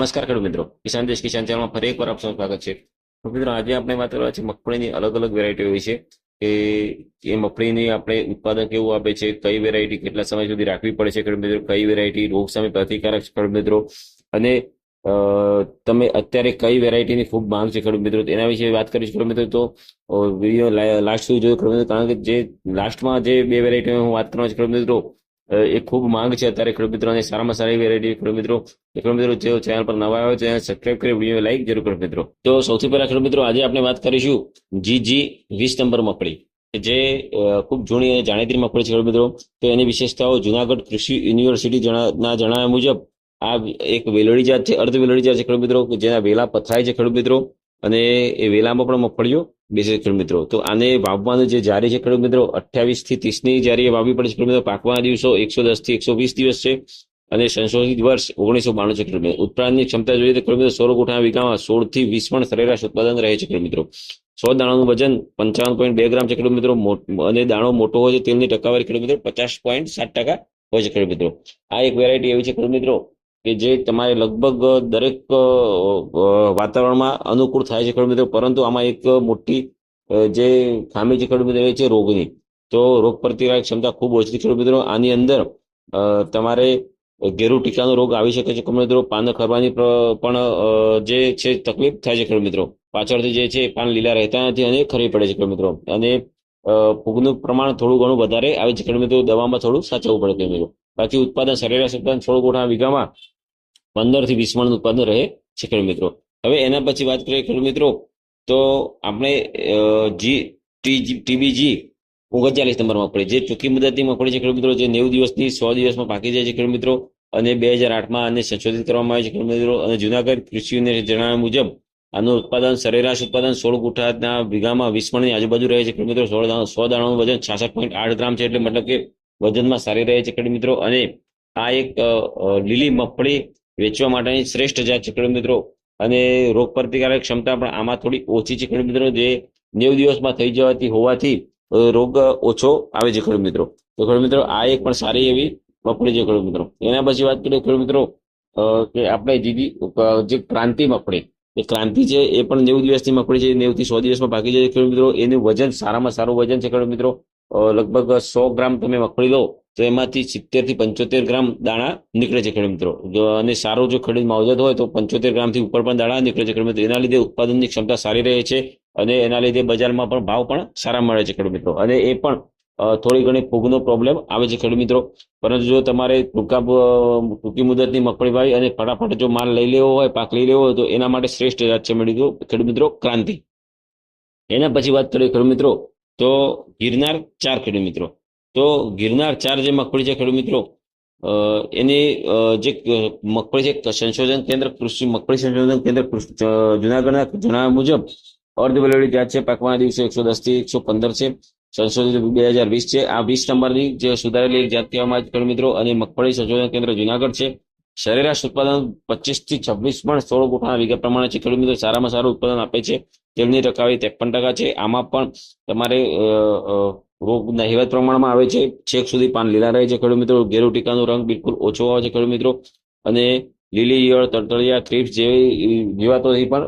નમસ્કાર ખેડૂત મિત્રો. કિસાન દેશ, કિસાન ચેનલમાં ફરી એકવાર આપનું સ્વાગત છે. મિત્રો, આજે આપણે વાત કરવા છે મગફળીની અલગ અલગ વેરાયટીઓ વિશે. કે એ મગફળીની આપણે ઉત્પાદન કેવું આપે છે, કઈ વેરાયટી કેટલા સમય સુધી રાખવી પડે છે ખેડૂત મિત્રો, કઈ વેરાયટી રોગ સામે પ્રતિકારક છે ખેડૂત મિત્રો. અને તમે અત્યારે કઈ વેરાયટીની ખૂબ માંગ છે ખેડૂત મિત્રો એના વિશે વાત કરીશ ખેડૂત મિત્રો. તો વીડિયો લાસ્ટ સુધી જોયો ખેડૂત કારણ કે જે લાસ્ટમાં જે બે વેરાયટીઓ હું વાત કરવા છું ખેડૂત મિત્રો એ ખૂબ માંગ છે. અત્યારે ખેડૂત મિત્રો અને સારામાં સારી વેરાયટી ખેડૂત મિત્રો ખેડૂત મિત્રો જે ચેનલ પર નવા આવ્યો છે સબસ્ક્રાઇબ કરી વીડિયો લાઈક જરૂર કરો મિત્રો. તો સૌથી પહેલા ખેડૂત મિત્રો, આજે આપણે વાત કરીશું જીજી વીસ નંબર મકડી જે ખૂબ જૂની અને જાણીતી મકડી છે ખેડૂત મિત્રો. તો એની વિશેષતાઓ જુનાગઢ કૃષિ યુનિવર્સિટી ના જણાવ્યા મુજબ, આ એક વેલોડી જાત છે, અર્ધ વેલોડી જાત છે ખેડૂત મિત્રો, જેના વેલા પથરાય છે ખેડૂત મિત્રો. અને એ વેલામાં પણ મગફળીઓ છે ખેડૂત મિત્રો. તો આને વાવવાનું જે જારી છે ખેડૂત મિત્રો, અઠ્યાવીસથી ત્રીસની જારી વાવવી પડે છે ખેડૂત મિત્રો. પાકવાના દિવસો એકસો દસથી એકસો વીસ દિવસ છે અને સંશોધિત વર્ષ ઓગણીસો બાણું છે ખેડૂત ઉત્પાદનની ક્ષમતા જોઈએ તો ખેડૂત સોળ કોઠા વીઘામાં સોળથી વીસ પણ સરેરાશ ઉત્પાદન રહે છે ખેડૂત મિત્રો. સો દાણાનું વજન પંચાવન પોઈન્ટ બે ગ્રામ છે ખેડૂત મિત્રો. અને દાણો મોટો હોય છે તેલની ટકાવારી ખેડૂત મિત્રો પચાસ પોઈન્ટ સાત ટકા હોય છે ખેડૂત મિત્રો. આ એક વેરાયટી એવી છે ખેડૂત મિત્રો. કે જે તમારે લગભગ દરેક વાતાવરણમાં અનુકૂળ થાય છે ખેડૂત મિત્રો પરંતુ આમાં એક મોટી જે ખામી છે ખેડૂત મિત્રો એ છે રોગની. તો રોગ પ્રતિકારક ક્ષમતા ખૂબ ઓછી છે ખેડૂત મિત્રો આની અંદર તમારે ઘેરુ ટીકાનો રોગ આવી શકે છે ખેડૂત મિત્રો પાન ખરવાની પણ જે છે તકલીફ થાય છે ખેડૂત મિત્રો પાછળથી જે છે પાન લીલા રહેતા નથી અને ખરી પડે છે ખેડૂત મિત્રો અને ફૂગનું પ્રમાણ થોડું ઘણું વધારે આવે છે ખેડૂત મિત્રો દવામાં થોડું સાચવવું પડે ખેડૂત મિત્રો બાકી ઉત્પાદન, સરેરાશ ઉત્પાદન સોળ ગોઠા વીઘામાં પંદરથી વીસ મણ ઉત્પાદન રહે છે ખેડૂત મિત્રો. હવે એના પછી વાત કરીએ ખેડૂત મિત્રો, તો આપણે જી ટીબીજી ઓગણચાલીસ નંબરમાં પડે. જે ટૂંકી મુદતની મગફળી છે ખેડૂત મિત્રો, જે નેવું દિવસની સો દિવસમાં પાકી જાય છે ખેડૂત મિત્રો, અને બે હજાર આઠમાં આને સંશોધિત કરવામાં આવે છે ખેડૂત મિત્રો, અને જુનાગઢ કૃષિ યુનિવર્સિટી જણાવ્યા મુજબ, આનું ઉત્પાદન સરેરાશ ઉત્પાદન સોળ ગુઠાના વીઘામાં વીસ મણની આજુબાજુ રહે છે ખેડૂત મિત્રો. સોળ સો દાણાનું વજન છાસઠ પોઈન્ટ આઠ ગ્રામ છે, એટલે મતલબ કે વજનમાં સારી રહે છે ખેડૂત મિત્રો. અને આ એક લીલી મગફળી વેચવા માટેની શ્રેષ્ઠ જાત છે ખેડૂત મિત્રો. અને રોગ પ્રતિકારક ક્ષમતા પણ આમાં થોડી ઓછી છે ખેડૂત મિત્રો. જે નેવ દિવસમાં થઈ જવાથી હોવાથી રોગ ઓછો આવે છે ખેડૂત મિત્રો. તો ખેડૂત મિત્રો, આ એક પણ સારી એવી મગફળી છે ખેડૂત મિત્રો. એના પછી વાત કરીએ ખેડૂત મિત્રો કે આપણે દીદી જે ક્રાંતિ મગફળી. એ ક્રાંતિ છે, એ પણ નેવું દિવસની મગફળી છે નેવું થી સો દિવસમાં ભાગી જાય ખેડૂત મિત્રો. એનું વજન સારામાં સારું વજન છે ખેડૂત મિત્રો. લગભગ સો ગ્રામ તમે મગફળી લો તો એમાંથી સિત્તેરથી પંચોતેર ગ્રામ દાણા નીકળે છે ખેડૂત મિત્રો. અને સારો જો ખેડૂત માવજત હોય તો પંચોતેર ગ્રામથી ઉપર પણ દાણા નીકળે છે ખેડૂત એના લીધે ઉત્પાદનની ક્ષમતા સારી રહે છે અને એના લીધે બજારમાં પણ ભાવ પણ સારા મળે છે ખેડૂત મિત્રો. અને એ પણ થોડી ઘણી ફૂગનો પ્રોબ્લેમ આવે છે ખેડૂત મિત્રો. પરંતુ જો તમારે ટૂંકા ટૂંકી મુદતની મગફળી ભાવી અને ફટાફટ જો માલ લઈ લેવો હોય, પાક લઈ લેવો હોય, તો એના માટે શ્રેષ્ઠ જાત છે મળી ગયું ખેડૂત મિત્રો ક્રાંતિ. એના પછી વાત કરીએ ખેડૂત મિત્રો. તો ગિરનાર ચાર ખેડૂત મિત્રો. તો ગિરનાર ચાર જે મગફળી છે, ખેડૂત મિત્રો એની જે મગફળી છે સંશોધન કેન્દ્ર, કૃષિ, મગફળી સંશોધન કેન્દ્ર જુનાગઢના જણાવ્યા મુજબ, અર્ધ વેલોડી જાત છે, પાકવાના દિવસે એકસો દસથી એકસો પંદર છે, સંશોધિત બે હજાર વીસ છે. આ વીસ નંબરની જે સુધારેલી એક જાત કહેવામાં આવે છે મિત્રો, અને મગફળી સંશોધન કેન્દ્ર જુનાગઢ છે. સરેરાશ ઉત્પાદન પચીસથી છવ્વીસ પણ સોળ ગોઠાના વીઘા પ્રમાણે છે. ખેડૂત મિત્રો, સારામાં સારું ઉત્પાદન આપે છે. તેલની ટકાવારી ત્રેપન ટકા છે. આમાં પણ તમારે રોગ નહિવત પ્રમાણમાં આવે છે. છેક સુધી પાન લીલા રહે છે ખેડૂત મિત્રો. ઘેરુ ટીકાનો રંગ બિલકુલ ઓછો આવે છે ખેડૂત મિત્રો. અને લીલી ઈયળ તળતળિયા થ્રીપ્સ જેવી જીવાતોથી પણ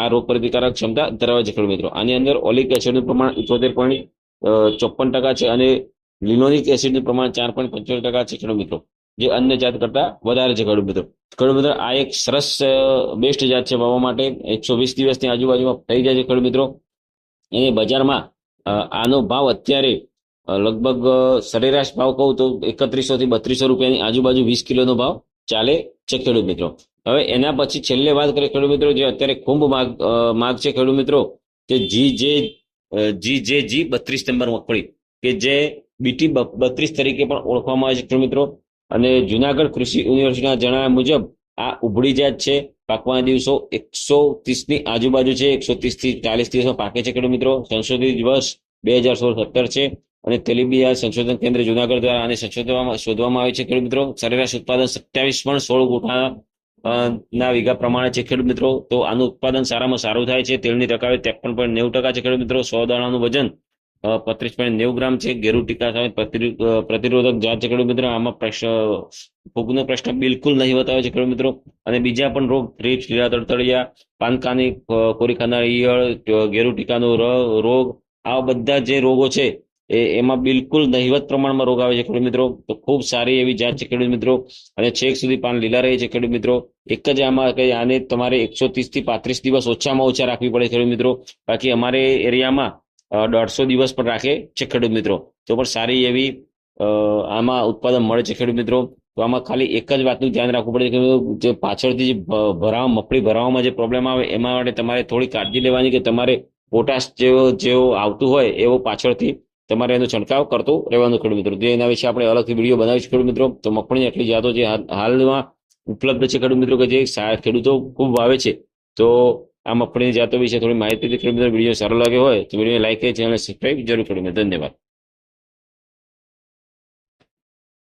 આ રોગ પ્રતિકારક ક્ષમતા ધરાવે છે ખેડૂત મિત્રો. આની અંદર ઓલિક એસિડનું પ્રમાણ ઇઠોતેર પોઈન્ટ ચોપન ટકા છે અને લિનોનિક એસિડનું પ્રમાણ ચાર પોઈન્ટ પંચોતેર ટકા છે ખેડૂત મિત્રો. જે અન્ય જાત કરતા વધારે છે ખેડૂત મિત્રો આ એક સરસ બેસ્ટ જાત છે વાવવા માટે. એકસો વીસ દિવસની આજુબાજુમાં થઈ જાય છે ખેડૂત મિત્રો એ બજારમાં આનો ભાવ અત્યારે લગભગ સરેરાશ ભાવ કહું તો એકત્રીસો થી બત્રીસો રૂપિયાની આજુબાજુ વીસ કિલોનો ભાવ ચાલે છે ખેડૂત મિત્રો હવે એના પછી છેલ્લે વાત કરીએ ખેડૂત મિત્રો જે અત્યારે ખૂબ માગ માગ છે ખેડૂત મિત્રો કે જી જે જી જે, જી, બત્રીસ નંબર મગફળી કે જે બીટી બત્રીસ તરીકે પણ ઓળખવામાં આવે છે ખેડૂત મિત્રો અને જુનાગઢ કૃષિ યુનિવર્સિટીના જણાવ્યા મુજબ, આ ઉભળી જાત છે. પાકવાના દિવસો એકસો ની આજુબાજુ છે. એકસો થી ચાલીસ દિવસમાં પાકે છે ખેડૂત મિત્રો. સંશોધિત વર્ષ બે હજાર સોળ સત્તર છે અને તેલીબિયા સંશોધન કેન્દ્ર જુનાગઢ દ્વારા આને સંશોધવામાં, શોધવામાં આવે છે ખેડૂત મિત્રો. સરેરાશ ઉત્પાદન સત્યાવીસ પણ સોળ ગુઠા ના વીઘા પ્રમાણે છે ખેડૂત મિત્રો. તો આનું ઉત્પાદન સારામાં સારું થાય છે. તેલની ટકાવે ત્રેપન પોઈન્ટ નેવું ટકા છે ખેડૂત મિત્રો. સો દાણાનું વજન પત્રીસ પોઈન્ટ નેવું ગ્રામ છે, ગેરુ ટીકા સામે પ્રતિરો- પ્રતિરોધક જાત છે ખેડૂત મિત્રો, આમાં પ્રશ્ન ફૂગનો પ્રશ્ન બિલકુલ નહીં બતાવે છે ખેડૂત મિત્રો. અને બીજા પણ રોગ થ્રીપ્સ લીલા તડતડિયા પાનકાની કોરી ખાનાર ઈયળ ગેરુ ટીકાનો રોગ, આવા બધા જે રોગો છે, એ, એમાં બિલકુલ નહિવત પ્રમાણમાં રોગ આવે છે ખેડૂત મિત્રો. તો ખૂબ સારી એવી જાત છે ખેડૂત મિત્રો. અને છેક સુધી પાન લીલા રહે છે ખેડૂત મિત્રો. એક જ આમાં કે આને તમારે એકસો ત્રીસથી પાંત્રીસ દિવસ ઓછામાં ઓછા રાખવી પડે ખેડૂત મિત્રો. બાકી અમારે એરિયામાં દોઢસો દિવસ પણ રાખે છે ખેડૂત મિત્રો. તો પણ સારી એવી આમાં ઉત્પાદન મળે છે ખેડૂત મિત્રો. તો આમાં ખાલી એક જ વાતનું ધ્યાન રાખવું પડે કે જે પાછળથી જે ભરાવા, મગફળી ભરાવામાં જે પ્રોબ્લેમ આવે એમાં માટે તમારે થોડી કાળજી લેવાની કે તમારે પોટાશ જેવો જેવો આવતું હોય એવો પાછળથી તમારે એનો છંટકાવ કરતો રહેવાનું ખેડૂત મિત્રો. જે એના વિશે આપણે અલગથી વીડિયો બનાવીશું ખેડૂત મિત્રો. તો મગફળીની આટલી જાતો જે હાલ- હાલમાં ઉપલબ્ધ છે ખેડૂત મિત્રો કે જે ખેડૂતો ખૂબ વાવે છે. તો આ મગફળીની જાતો વિશે થોડી માહિતી વીડિયો સારો લાગ્યો હોય તો વીડિયો લાઈક કરી ચેનલ સબસ્ક્રાઈબ જરૂર કરી. ધન્યવાદ.